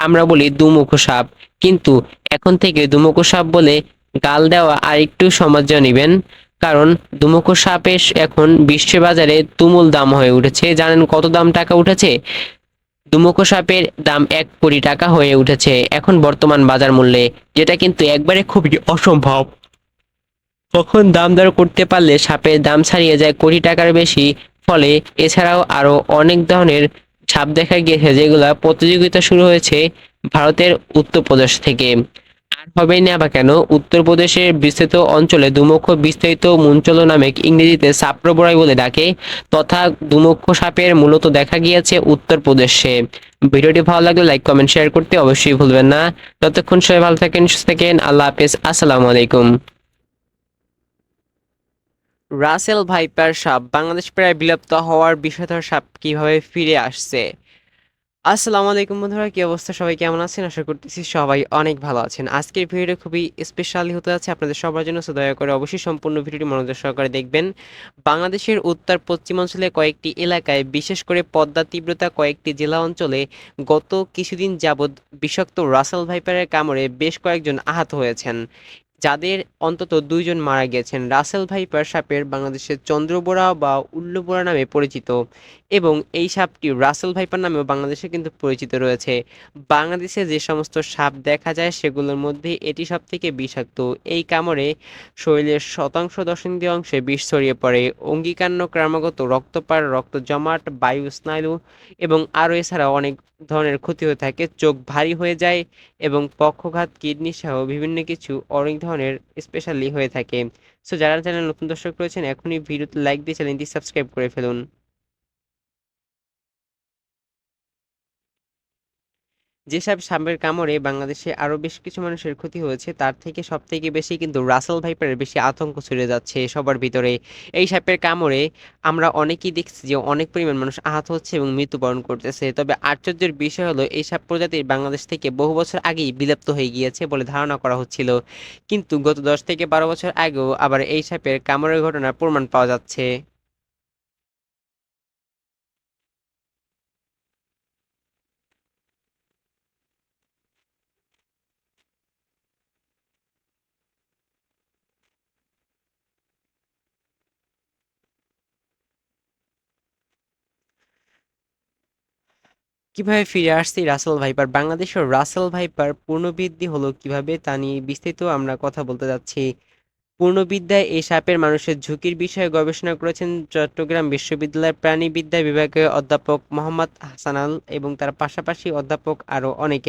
আমরা বলি দুমুখো সাপ। কিন্তু এখন থেকে দুমুখো সাপ বলে গাল দেওয়া আর একটু সমাজ্য নেবেন। কারণ দুমুখো সাপের এখন বিশ্ববাজারে তুমুল দাম হয়ে উঠেছে। জানেন কত দাম টাকা উঠেছে? দুমুখো সাপের দাম এক কোটি টাকা হয়ে উঠেছে এখন বর্তমান বাজার মূল্যে, যেটা কিন্তু একবারে খুবই অসম্ভব। কখন দাম দর করতে পারলে সাপের দাম ছাড়িয়ে যায় কোটি টাকার বেশি, ফলে এছাড়াও আরও অনেক ধরনের সাপ দেখা গিয়েছে যেগুলা প্রতিযোগিতা শুরু হয়েছে ভারতের উত্তরপ্রদেশ থেকে। আর হবে না বা কেন উত্তরপ্রদেশের বিস্তৃত অঞ্চলে দুমুখ বিস্তারিত মুঞ্চল নামে ইংরেজিতে সাপ্রবরাই বলে ডাকে, তথা দুমুখ সাপের মূলত দেখা গিয়েছে উত্তরপ্রদেশে ভিডিওটি ভালো লাগলে লাইক, কমেন্ট, শেয়ার করতে অবশ্যই ভুলবেন না। ততক্ষণ সবাই ভালো থাকেন, সুস্থ থাকেন। আল্লাহ হাফেজ। আসসালামু আলাইকুম। রাসেল ভাইপার সাপ বাংলাদেশ প্রায় বিলুপ্ত হওয়ার বিষয়ধর সাপ কীভাবে ফিরে আসছে? আসসালামু আলাইকুম বন্ধুরা, কি অবস্থা? সবাই কেমন আছেন? আশা করতেছি সবাই অনেক ভালো আছেন। আজকের ভিডিওটা খুবই স্পেশালি হতে যাচ্ছে আপনাদের সবার জন্য, সো দয়া করে অবশ্যই সম্পূর্ণ ভিডিওটি মনোযোগ সহকারে দেখবেন। বাংলাদেশের উত্তর পশ্চিমাঞ্চলে কয়েকটি এলাকায়, বিশেষ করে পদ্মা তীব্রতা কয়েকটি জেলা অঞ্চলে গত কিছুদিন যাবৎ বিষাক্ত রাসেল ভাইপারের কামড়ে বেশ কয়েকজন আহত হয়েছেন। যাদের অন্তত দুইজন মারা গেছেন। রাসেল ভাইপার সাপের বাংলাদেশের চন্দ্রবোড়া বা উল্লুবোড়া নামে পরিচিত এবং এই সাপটি রাসেল ভাইপার নামেও বাংলাদেশে কিন্তু পরিচিত রয়েছে। বাংলাদেশে যে সমস্ত সাপ দেখা যায়, সেগুলোর মধ্যে এটি সব থেকে বিষাক্ত। এই কামড়ে শরীরের শতাংশ দশমিক অংশে বিষ ছড়িয়ে পড়ে। অঙ্গীকান্য ক্রমাগত রক্তপাত রক্ত জমাট বায়ু স্নায়ু এবং আরও এছাড়াও অনেক ধরনের ক্ষতি হয়ে থাকে। চোখ ভারী হয়ে যায় এবং পক্ষঘাত, কিডনি সহ বিভিন্ন কিছু অনেক ধরনের স্পেশালি হয়ে থাকে। সো যারা চ্যানেল নতুন দর্শক রয়েছেন, এখনই ভিডিওতে লাইক দিয়ে চ্যানেলটি সাবস্ক্রাইব করে ফেলুন। যেসব সাপের কামড়ে বাংলাদেশে আরও বেশ কিছু মানুষের ক্ষতি হয়েছে, তার থেকে সব থেকে বেশি কিন্তু রাসেল ভাইপারের বেশি আতঙ্ক ছড়িয়ে যাচ্ছে সবার ভিতরে। এই সাপের কামড়ে আমরা অনেকেই দেখছি যে অনেক পরিমাণ মানুষ আহত হচ্ছে এবং মৃত্যুবরণ করতেছে। তবে আশ্চর্যের বিষয় হলো, এই সাপ প্রজাতির বাংলাদেশ থেকে বহু বছর আগেই বিলুপ্ত হয়ে গিয়েছে বলে ধারণা করা হচ্ছিল। কিন্তু গত দশ থেকে বারো বছর আগেও আবার এই সাপের কামড়ের ঘটনার প্রমাণ পাওয়া যাচ্ছে। কীভাবে ফিরে আসছি রাসেল ভাইপার? বাংলাদেশের রাসেল ভাইপার পূর্ণবৃদ্ধি হলো কীভাবে তা নিয়ে বিস্তারিত আমরা কথা বলতে যাচ্ছি। পূর্ণবিদ্যায় এই সাপের মানুষের ঝুঁকির বিষয়ে গবেষণা করেছেন চট্টগ্রাম বিশ্ববিদ্যালয়ের প্রাণীবিদ্যা বিভাগের অধ্যাপক মোহাম্মদ হাসানাল এবং তার পাশাপাশি অধ্যাপক আরও অনেকে।